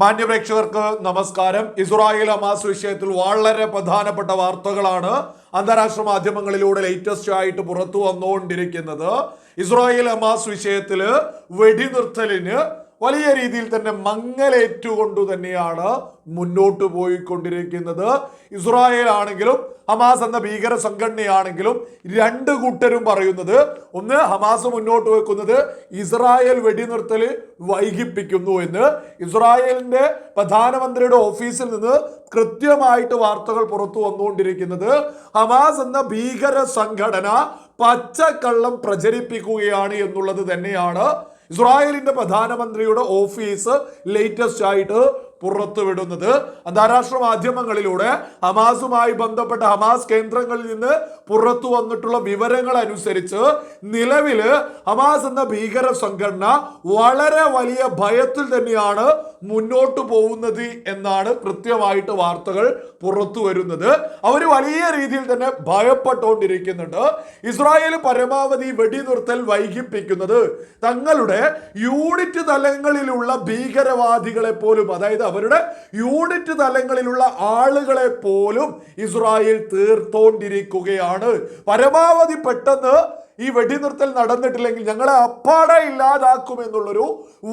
മാന്യപ്രേക്ഷകർക്ക് നമസ്കാരം. ഇസ്രായേൽ അമാസ് വിഷയത്തിൽ വളരെ പ്രധാനപ്പെട്ട വാർത്തകളാണ് അന്താരാഷ്ട്ര മാധ്യമങ്ങളിലൂടെ ലേറ്റസ്റ്റ് ആയിട്ട് പുറത്തു വന്നുകൊണ്ടിരിക്കുന്നത്. ഇസ്രായേൽ അമാസ് വിഷയത്തിൽ വെടിനിർത്തലിന് വലിയ രീതിയിൽ തന്നെ മങ്ങലേറ്റുകൊണ്ടു തന്നെയാണ് മുന്നോട്ട് പോയിക്കൊണ്ടിരിക്കുന്നത്. ഇസ്രായേൽ ആണെങ്കിലും ഹമാസ് എന്ന ഭീകര സംഘടനയാണെങ്കിലും രണ്ട് കൂട്ടരും പറയുന്നത്. ഒന്ന് ഹമാസ് മുന്നോട്ട് വെക്കുന്നത് ഇസ്രായേൽ വെടിനിർത്തൽ വൈകിപ്പിക്കുന്നു എന്ന്. ഇസ്രായേലിന്റെ പ്രധാനമന്ത്രിയുടെ ഓഫീസിൽ നിന്ന് കൃത്യമായിട്ട് വാർത്തകൾ പുറത്തു വന്നുകൊണ്ടിരിക്കുന്നത് ഹമാസ് എന്ന ഭീകര സംഘടന പച്ചക്കള്ളം പ്രചരിപ്പിക്കുകയാണ് എന്നുള്ളത് തന്നെയാണ് ഇസ്രായേലിന്റെ പ്രധാനമന്ത്രിയുടെ ഓഫീസ് ലേറ്റസ്റ്റ് ആയിട്ട് പുറത്തുവിടുന്നത് അന്താരാഷ്ട്ര മാധ്യമങ്ങളിലൂടെ ഹമാസുമായി ബന്ധപ്പെട്ട ഹമാസ് കേന്ദ്രങ്ങളിൽ നിന്ന് പുറത്തു വന്നിട്ടുള്ള വിവരങ്ങൾ അനുസരിച്ച് നിലവിൽ ഹമാസ് എന്ന ഭീകര സംഘടന വളരെ വലിയ ഭയത്തിൽ തന്നെയാണ് മുന്നോട്ട് പോകുന്നത് എന്നാണ് കൃത്യമായിട്ട് വാർത്തകൾ പുറത്തു വരുന്നത്. അവർ വലിയ രീതിയിൽ തന്നെ ഭയപ്പെട്ടുകൊണ്ടിരിക്കുന്നുണ്ട്. ഇസ്രായേൽ പരമാവധി വെടിനിർത്തൽ വൈകിപ്പിക്കുന്നത് തങ്ങളുടെ യൂണിറ്റ് തലങ്ങളിലുള്ള ഭീകരവാദികളെ പോലും അതായത് അവരുടെ യൂണിറ്റ് തലങ്ങളിലുള്ള ആളുകളെ പോലും ഇസ്രായേൽ തീർത്തോണ്ടിരിക്കുകയാണ്. പരമാവധി പെട്ടെന്ന് ഈ വെടിനിർത്തൽ നടന്നിട്ടില്ലെങ്കിൽ ഞങ്ങളെ അപ്പാടെ ഇല്ലാതാക്കുമെന്നുള്ളൊരു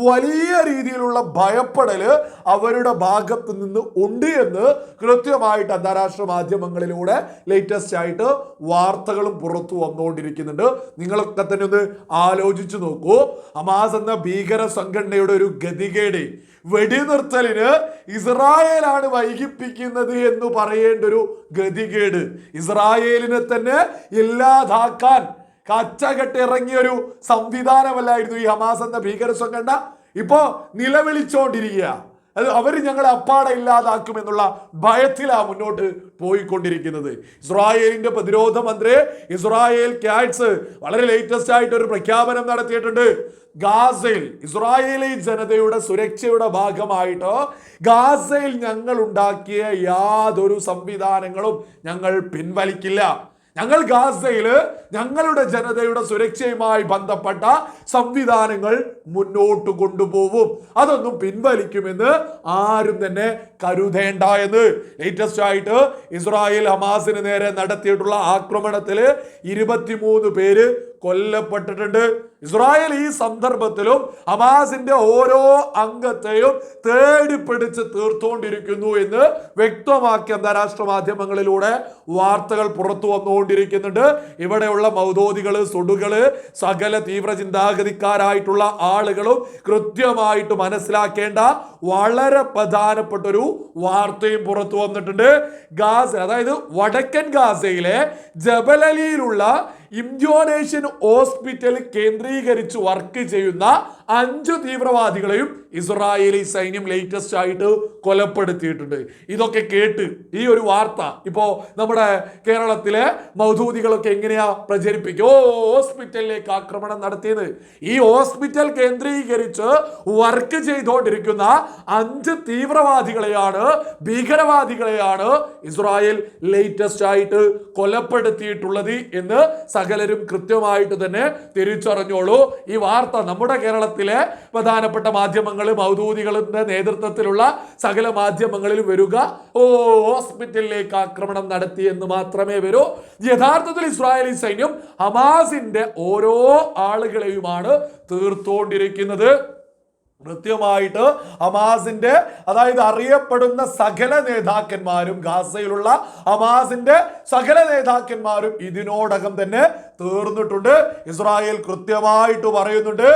വലിയ രീതിയിലുള്ള ഭയപ്പെടൽ അവരുടെ ഭാഗത്ത് നിന്ന് ഉണ്ട് എന്ന് കൃത്യമായിട്ട് അന്താരാഷ്ട്ര മാധ്യമങ്ങളിലൂടെ ലേറ്റസ്റ്റ് ആയിട്ട് വാർത്തകളും പുറത്തു വന്നുകൊണ്ടിരിക്കുന്നുണ്ട്. നിങ്ങളൊക്കെ തന്നെ ഒന്ന് ആലോചിച്ചു നോക്കൂ. ഹമാസ് എന്ന ഭീകര സംഘടനയുടെ ഒരു ഗതികേട്. വെടിനിർത്തലിന് ഇസ്രായേലാണ് വൈകിപ്പിക്കുന്നത് എന്ന് പറയേണ്ട ഒരു ഗതികേട്. ഇസ്രായേലിനെ തന്നെ ഇല്ലാതാക്കാൻ കച്ചകെട്ട് ഇറങ്ങിയ ഒരു സംവിധാനമല്ലായിരുന്നു ഈ ഹമാസ് എന്ന ഭീകര സംഘടന ഇപ്പോ നിലവിളിച്ചോണ്ടിരിക്കുക. അത് അവർ ഞങ്ങളെ അപ്പാടെ ഇല്ലാതാക്കുമെന്നുള്ള ഭയത്തിലാണ് മുന്നോട്ട് പോയിക്കൊണ്ടിരിക്കുന്നത്. ഇസ്രായേലിന്റെ പ്രതിരോധ മന്ത്രി ഇസ്രായേൽ ക്യാറ്റ്സ് വളരെ ലേറ്റസ്റ്റ് ആയിട്ട് ഒരു പ്രഖ്യാപനം നടത്തിയിട്ടുണ്ട്. ഗാസയിൽ ഇസ്രായേലി ജനതയുടെ സുരക്ഷയുടെ ഭാഗമായിട്ടോ ഗാസയിൽ ഞങ്ങൾ ഉണ്ടാക്കിയ യാതൊരു സംവിധാനങ്ങളും ഞങ്ങൾ പിൻവലിക്കില്ല. ഞങ്ങൾ ഗാസയിൽ ഞങ്ങളുടെ ജനതയുടെ സുരക്ഷയുമായി ബന്ധപ്പെട്ട സംവിധാനങ്ങൾ മുന്നോട്ട് കൊണ്ടുപോകും. അതൊന്നും പിൻവലിക്കുമെന്ന് ആരും തന്നെ കരുതേണ്ട എന്ന്. ലേറ്റസ്റ്റ് ആയിട്ട് ഇസ്രായേൽ ഹമാസിന് നേരെ നടത്തിയിട്ടുള്ള ആക്രമണത്തിൽ ഇരുപത്തിമൂന്ന് പേര് കൊല്ലപ്പെട്ടിട്ടുണ്ട്. ഇസ്രായേൽ ഈ സന്ദർഭത്തിലും ഹമാസിന്റെ ഓരോ അംഗത്തെയും തേടി പിടിച്ച് തീർത്തുകൊണ്ടിരിക്കുന്നു എന്ന് വ്യക്തമാക്കി അന്താരാഷ്ട്ര മാധ്യമങ്ങളിലൂടെ വാർത്തകൾ പുറത്തു വന്നുകൊണ്ടിരിക്കുന്നുണ്ട്. ഇവിടെയുള്ള മൗതോദികൾ സുടുകൾ സകല തീവ്ര ചിന്താഗതിക്കാരായിട്ടുള്ള ആളുകളും കൃത്യമായിട്ട് മനസ്സിലാക്കേണ്ട വളരെ പ്രധാനപ്പെട്ട ഒരു വാർത്തയും പുറത്തു വന്നിട്ടുണ്ട്. ഗാസ അതായത് വടക്കൻ ഗാസയിലെ ജബലലിയിലുള്ള ഇന്തോനേഷ്യൻ ഹോസ്പിറ്റൽ കേന്ദ്രീകരിച്ച് വർക്ക് ചെയ്യുന്ന അഞ്ചു തീവ്രവാദികളെയും ഇസ്രായേലി സൈന്യം ലേറ്റസ്റ്റ് ആയിട്ട് കൊലപ്പെടുത്തിയിട്ടുണ്ട്. ഇതൊക്കെ കേട്ട് ഈ ഒരു വാർത്ത ഇപ്പോ നമ്മുടെ കേരളത്തിലെ മൗധൂതികളൊക്കെ എങ്ങനെയാ പ്രചരിപ്പിക്കും ഓ ഹോസ്പിറ്റലിലേക്ക് ആക്രമണം നടത്തിയത്. ഈ ഹോസ്പിറ്റൽ കേന്ദ്രീകരിച്ച് വർക്ക് ചെയ്തുകൊണ്ടിരിക്കുന്ന അഞ്ച് തീവ്രവാദികളെയാണ് ഭീകരവാദികളെയാണ് ഇസ്രായേൽ ലേറ്റസ്റ്റ് ആയിട്ട് കൊലപ്പെടുത്തിയിട്ടുള്ളത് എന്ന് സകലരും കൃത്യമായിട്ട് തന്നെ തിരിച്ചറിഞ്ഞോളൂ. ഈ വാർത്ത നമ്മുടെ കേരളത്തിലെ പ്രധാനപ്പെട്ട മാധ്യമങ്ങൾ മൗദൂദികളുടെ നേതൃത്വത്തിലുള്ള സകല മാധ്യമങ്ങളിലും വരിക. ഓ ഹോസ്പിറ്റലിലേക്ക് ആക്രമണം നടത്തി എന്ന് മാത്രമേ വരൂ. യഥാർത്ഥത്തിൽ ഇസ്രായേലി സൈന്യം ഹമാസിന്റെ ഓരോ ആളുകളെയുമാണ് തീർത്തുകൊണ്ടിരിക്കുന്നത് കൃത്യമായിട്ട് ഹമാസിന്റെ അതായത് അറിയപ്പെടുന്ന സകല നേതാക്കന്മാരും ഗാസയിലുള്ള ഹമാസിന്റെ സകല നേതാക്കന്മാരും ഇതിനോടകം തന്നെ തീർന്നിട്ടുണ്ട്. ഇസ്രായേൽ കൃത്യമായിട്ട് പറയുന്നുണ്ട്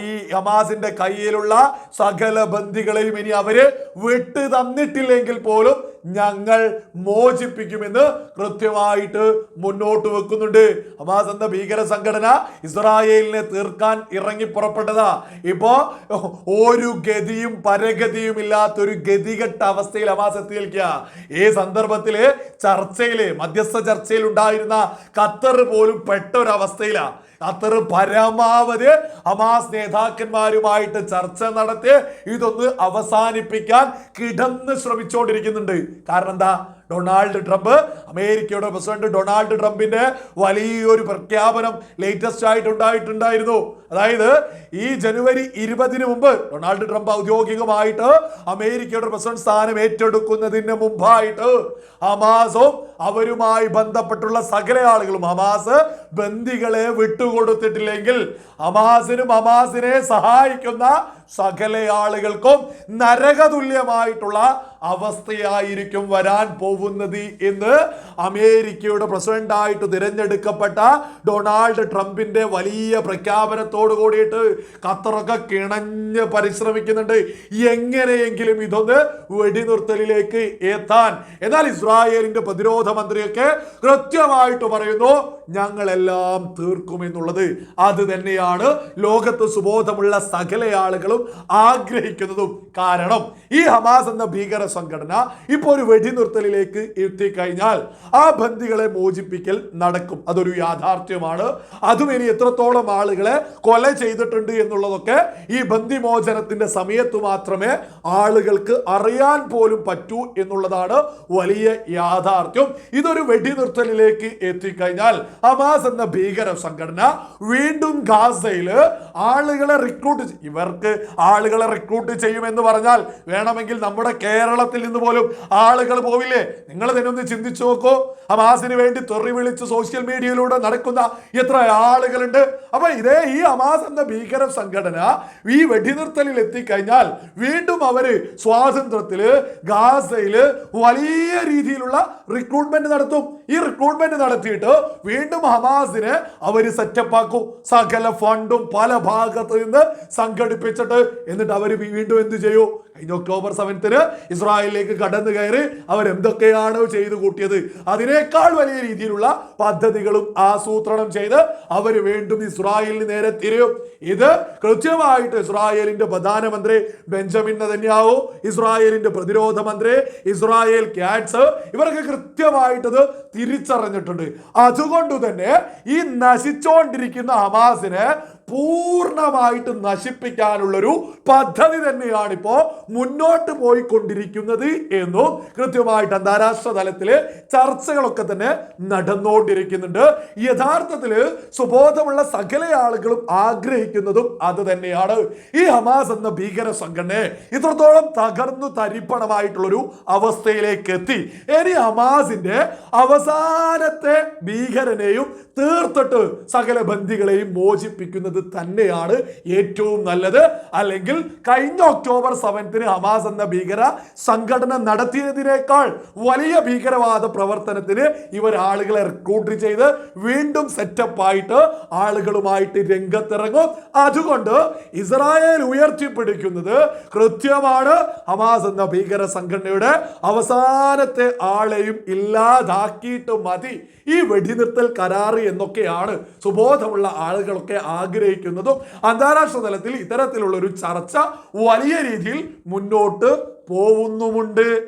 ഈ ഹമാസിന്റെ കയ്യിലുള്ള സകല ബന്ദികളെയും ഇനി അവർ വിട്ടു തന്നിട്ടില്ലെങ്കിൽ പോലും ഞങ്ങൾ മോചിപ്പിക്കുമെന്ന് കൃത്യമായിട്ട് മുന്നോട്ട് വെക്കുന്നുണ്ട്. ഹമാസ് എന്ന ഭീകര സംഘടന ഇസ്രായേലിനെ തീർക്കാൻ ഇറങ്ങി പുറപ്പെട്ടതാ. ഇപ്പോ ഒരു ഗതിയും പരഗതിയും ഇല്ലാത്തൊരു ഗതികെട്ട അവസ്ഥയിൽ ഹമാസ് എത്തി നിൽക്കുക ഈ സന്ദർഭത്തിൽ ചർച്ചയിൽ മധ്യസ്ഥ ചർച്ചയിൽ ഉണ്ടായിരുന്ന ഖത്തർ പോലും പെട്ട ഒരു അവസ്ഥയിലാ. ഖത്തർ പരമാവധി ഹമാസ് നേതാക്കന്മാരുമായിട്ട് ചർച്ച നടത്തി ഇതൊന്ന് അവസാനിപ്പിക്കാൻ കിടന്ന് ശ്രമിച്ചുകൊണ്ടിരിക്കുന്നുണ്ട് കാരണം എന്താ? ഡൊണാൾഡ് ട്രംപ് അമേരിക്കയുടെ പ്രസിഡന്റ് ഡൊണാൾഡ് ട്രംപിന്റെ വലിയൊരു പ്രഖ്യാപനം ലേറ്റസ്റ്റ് ആയിട്ട് ഉണ്ടായിട്ടുണ്ടായിരുന്നു. അതായത് ഈ ജനുവരി ഇരുപതിന് മുമ്പ് ഡൊണാൾഡ് ട്രംപ് ഔദ്യോഗികമായിട്ട് അമേരിക്കയുടെ പ്രസിഡന്റ് സ്ഥാനം ഏറ്റെടുക്കുന്നതിന് മുമ്പായിട്ട് ഹമാസും അവരുമായി ബന്ധപ്പെട്ടുള്ള സകല ആളുകളും ഹമാസ് ബന്ദികളെ വിട്ടുകൊടുത്തിട്ടില്ലെങ്കിൽ ഹമാസിനും ഹമാസിനെ സഹായിക്കുന്ന സകല ആളുകൾക്കും നരകതുല്യമായിട്ടുള്ള അവസ്ഥയായിരിക്കും വരാൻ പോകുന്നത് എന്ന് അമേരിക്കയുടെ പ്രസിഡന്റായിട്ട് തിരഞ്ഞെടുക്കപ്പെട്ട ഡൊണാൾഡ് ട്രംപിന്റെ വലിയ പ്രഖ്യാപനത്തോട് കൂടിയിട്ട് ഖത്തറൊക്കെ കിണഞ്ഞ് പരിശ്രമിക്കുന്നുണ്ട്. എങ്ങനെയെങ്കിലും ഇതൊന്ന് വെടിനിർത്തലിലേക്ക് എത്താൻ എന്നാൽ ഇസ്രായേലിന്റെ പ്രതിരോധ മന്ത്രിയൊക്കെ കൃത്യമായിട്ട് പറയുന്നു ഞങ്ങളെല്ലാം തീർക്കുമെന്നുള്ളത് അത് തന്നെയാണ് ലോകത്ത് സുബോധമുള്ള സകല ആളുകളും ആഗ്രഹിക്കുന്നതും. കാരണം ഈ ഹമാസ് എന്ന ഭീകര സംഘടന ഇപ്പോൾ ഒരു വെടിനിർത്തലിലേക്ക് എത്തിക്കഴിഞ്ഞാൽ ആ ബന്ദികളെ മോചിപ്പിക്കൽ നടക്കും. അതൊരു യാഥാർത്ഥ്യമാണ്. അതും ഇനി എത്രത്തോളം ആളുകളെ കൊല ചെയ്തിട്ടുണ്ട് എന്നുള്ളതൊക്കെ ഈ ബന്ദിമോചനത്തിന്റെ സമയത്ത് മാത്രമേ ആളുകൾക്ക് അറിയാൻ പോലും പറ്റൂ എന്നുള്ളതാണ് വലിയ യാഥാർത്ഥ്യം. ഇതൊരു വെടിനിർത്തലിലേക്ക് എത്തിക്കഴിഞ്ഞാൽ ഹമാസ് എന്ന ഭീകര സംഘടന വീണ്ടും ഗാസയിൽ ആളുകളെ റിക്രൂട്ട് ഇവർക്ക് ആളുകളെ റിക്രൂട്ട് ചെയ്യുമെന്ന് പറഞ്ഞാൽ വേണമെങ്കിൽ നമ്മുടെ കേരളത്തിൽ നിന്ന് പോലും ആളുകൾ പോവില്ലേ? നിങ്ങൾ തന്നെ ഒന്ന് ചിന്തിച്ചു നോക്കൂ. ഹമാസിന് വേണ്ടി തെറി വിളിച്ച് സോഷ്യൽ മീഡിയയിലൂടെ നടക്കുന്ന എത്ര ആളുകളുണ്ട്. അപ്പൊ ഇതേ ഈ ഹമാസ് എന്ന ഭീകര സംഘടന ഈ വെടിനിർത്തലിൽ എത്തിക്കഴിഞ്ഞാൽ വീണ്ടും അവർ സ്വാതന്ത്ര്യത്തിൽ ഗാസയിൽ വലിയ രീതിയിലുള്ള റിക്രൂട്ട്മെന്റ് നടത്തും. ഈ റിക്രൂട്ട്മെന്റ് നടത്തിയിട്ട് വീണ്ടും ഹമാസിനെ അവർ സെറ്റപ്പ് ആക്കും. സകല ഫണ്ടും പല ഭാഗത്ത് നിന്ന് സംഘടിപ്പിച്ചിട്ട് എന്നിട്ട് അവർ വീണ്ടും എന്ത് ചെയ്യൂ? കഴിഞ്ഞ ഒക്ടോബർ സെവൻത്തിന് ഇസ്രായേലിലേക്ക് കടന്നു കയറി അവർ എന്തൊക്കെയാണ് ചെയ്തു കൂട്ടിയത്. അതിനേക്കാൾ വലിയ രീതിയിലുള്ള പദ്ധതികളും ആസൂത്രണം ചെയ്ത് അവർ വീണ്ടും ഇസ്രായേലിന് നേരെ തിരിയും. ഇത് കൃത്യമായിട്ട് ഇസ്രായേലിന്റെ പ്രധാനമന്ത്രി ബെഞ്ചമിൻ നെതന്യാഹു ഇസ്രായേലിന്റെ പ്രതിരോധ മന്ത്രി ഇസ്രായേൽ ക്യാറ്റ്സ് ഇവർക്ക് കൃത്യമായിട്ടത് തിരിച്ചറിഞ്ഞിട്ടുണ്ട്. അതുകൊണ്ട് തന്നെ ഈ നശിച്ചുകൊണ്ടിരിക്കുന്ന ഹമാസിനെ പൂർണമായിട്ട് നശിപ്പിക്കാനുള്ളൊരു പദ്ധതി തന്നെയാണ് ഇപ്പോ മുന്നോട്ട് പോയിക്കൊണ്ടിരിക്കുന്നത് എന്നും കൃത്യമായിട്ട് അന്താരാഷ്ട്ര തലത്തിൽ ചർച്ചകളൊക്കെ തന്നെ നടന്നുകൊണ്ടിരിക്കുന്നുണ്ട് യഥാർത്ഥത്തിൽ സുബോധമുള്ള സകല ആളുകളും ആഗ്രഹിക്കുന്നതും അത് തന്നെയാണ്. ഈ ഹമാസ് എന്ന ഭീകര സംഘടനയെ ഇത്രത്തോളം തകർന്നു തരിപ്പണമായിട്ടുള്ളൊരു അവസ്ഥയിലേക്ക് എത്തി ഇനി ഹമാസിന്റെ അവസാനത്തെ ഭീകരനെയും തീർത്തിട്ട് സകല ബന്ധികളെയും മോചിപ്പിക്കുന്നത് തന്നെയാണ് ഏറ്റവും നല്ലത്. അല്ലെങ്കിൽ കഴിഞ്ഞ ഒക്ടോബർ സെവൻത്തിന് ഹമാസ് എന്ന ഭീകര സംഘടന നടത്തിയതിനേക്കാൾ വലിയ ഭീകരവാദ പ്രവർത്തനത്തിന് ഇവർ ആളുകളെ റിക്രൂട്ട് ചെയ്ത് വീണ്ടും സെറ്റപ്പ് ആയിട്ട് ആളുകളുമായിട്ട് രംഗത്തിറങ്ങും. അതുകൊണ്ട് ഇസ്രായേൽ ഉയർത്തിപ്പിടിക്കുന്നത് കൃത്യമാണ് ഹമാസ് എന്ന ഭീകര സംഘടനയുടെ അവസാനത്തെ ആളെയും ഇല്ലാതാക്കിയിട്ട് മതി. ഈ വെടിനിർത്തൽ കരാറ് എന്നൊക്കെയാണ് സുബോധമുള്ള ആളുകളൊക്കെ ആഗ്രഹിക്കുന്നതും അന്താരാഷ്ട്ര തലത്തിൽ ഇത്തരത്തിലുള്ള ഒരു ചർച്ച വലിയ രീതിയിൽ മുന്നോട്ട് പോകുന്നുമുണ്ട്.